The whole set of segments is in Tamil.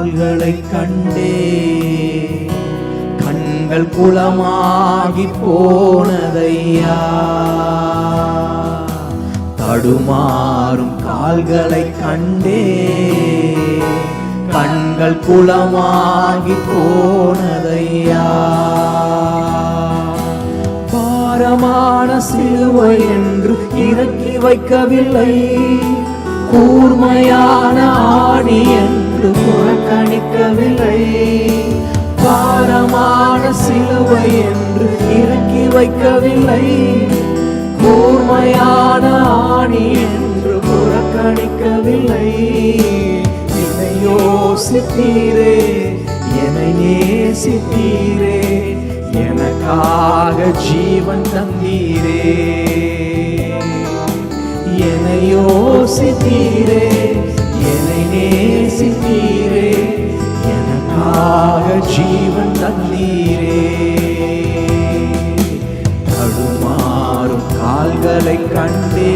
கால்களை கண்டே. கண்கள் குளமாகி போனதையா? தடுமாறும் கால்களை கண்டே. கண்கள் குளமாகி போனதையா? பாரமான சிலுவை என்று இறக்கி வைக்கவில்லை. கூர்மையான சிலுவை என்று இறக்கி வைக்கவில்லை. கூர்மையான ஆணி என்று புறக்கணிக்கவில்லை. என்னை யோசித்தீரே என்னை நேசித்தீரே எனக்காக ஜீவன் தந்தீரே. என்னை யோசித்தீரே என்னை நேசித்தீரே எனக்காக ஜீவன் தந்தீரே. கால்களை கண்டே.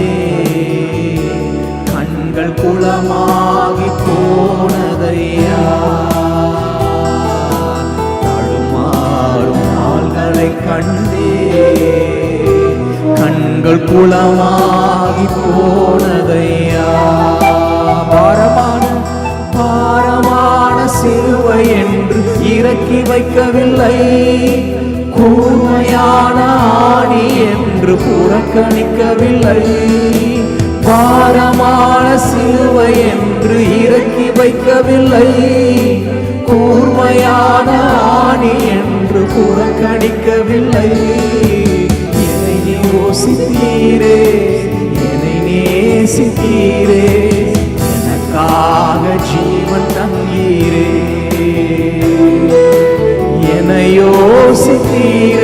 கண்கள் குளமாகி போனதையா? தடுமாறும் கால்களை கண்டே. கண்கள் குளமாகி போனதையா? பாரமான பாரமான சிறுவை என்று இறக்கி வைக்கவில்லை. கூர்மையான என்று புறக்கணிக்கவில்லை பாரமான சிலுவை என்று இறக்கி வைக்கவில்லை. கூர்மையான ஆணி என்று புறக்கணிக்கவில்லை என்னை யோசித்தீரே என்னை நேசித்தீரே எனக்காக ஜீவன் தங்கீரே என்னை யோசித்தீரே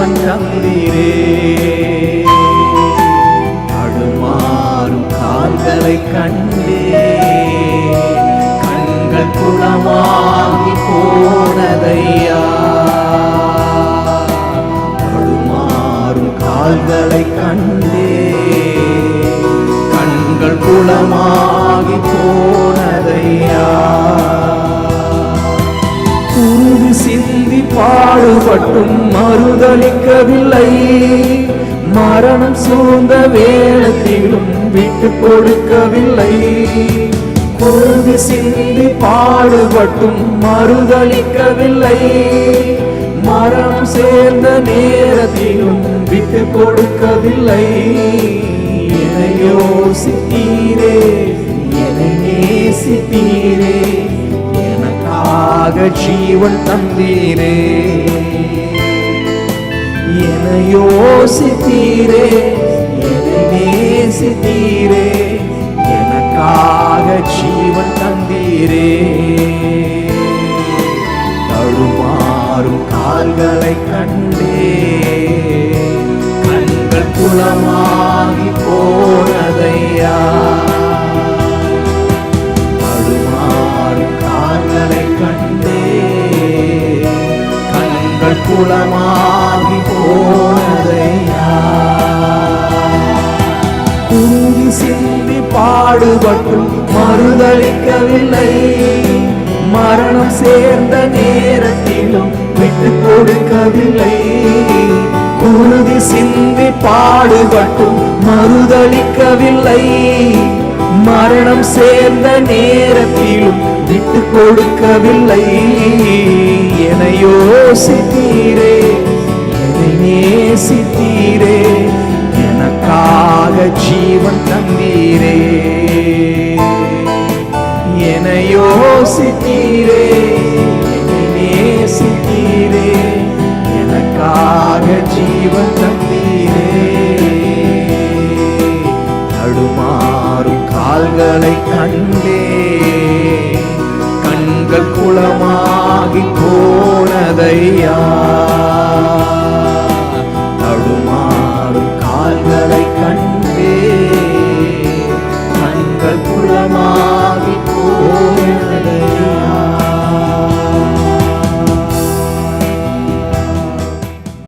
ஜீவன் தந்தீரே தடுமாறும் கால்களை கண்டே. கண்கள் குளமாகி போனதையா? தடுமாறும் கால்களை கண்டே. கண்கள் குளமாகி போ பாடுபட்டும் மறுதளிக்கவில்லை. மரணம் சூழ்ந்த வேளத்திலும் விட்டு கொடுக்கவில்லை. பொழுது சிந்தி பாடுபட்டும் மறுதளிக்கவில்லை. மரணம் சேர்ந்த நேரத்திலும் விட்டு கொடுக்கவில்லை. என்னை யோசித்தீரே என நேசித்தீரே. எனக்காக ஜீவன் தந்தீரே. என யோசித்தீரே என்னை நேசித்தீரே எனக்காக ஜீவன் தந்தீரே. தடுமாறும் கால்களை கண்டே கண்கள் குளமாகி குளமாகி போனதையா? கூடி சிந்தி பாடுபட்டும் மறுதளிக்கவில்லை. மரணம் சேர்ந்த நேரத்திலும் விட்டு கொடுக்கவில்லை. குருதி சிந்தி பாடுபட்டும் மறுதளிக்கவில்லை. மரணம் சேர்ந்த நேரத்திலும் விட்டு கொடுக்கவில்லை. என யோசித்தீரே என்னை நேசித்தீரே எனக்காக ஜீவன் தந்தீரே. என யோசித்தீரே என்னை நேசித்தீரே எனக்காக ஜீவன்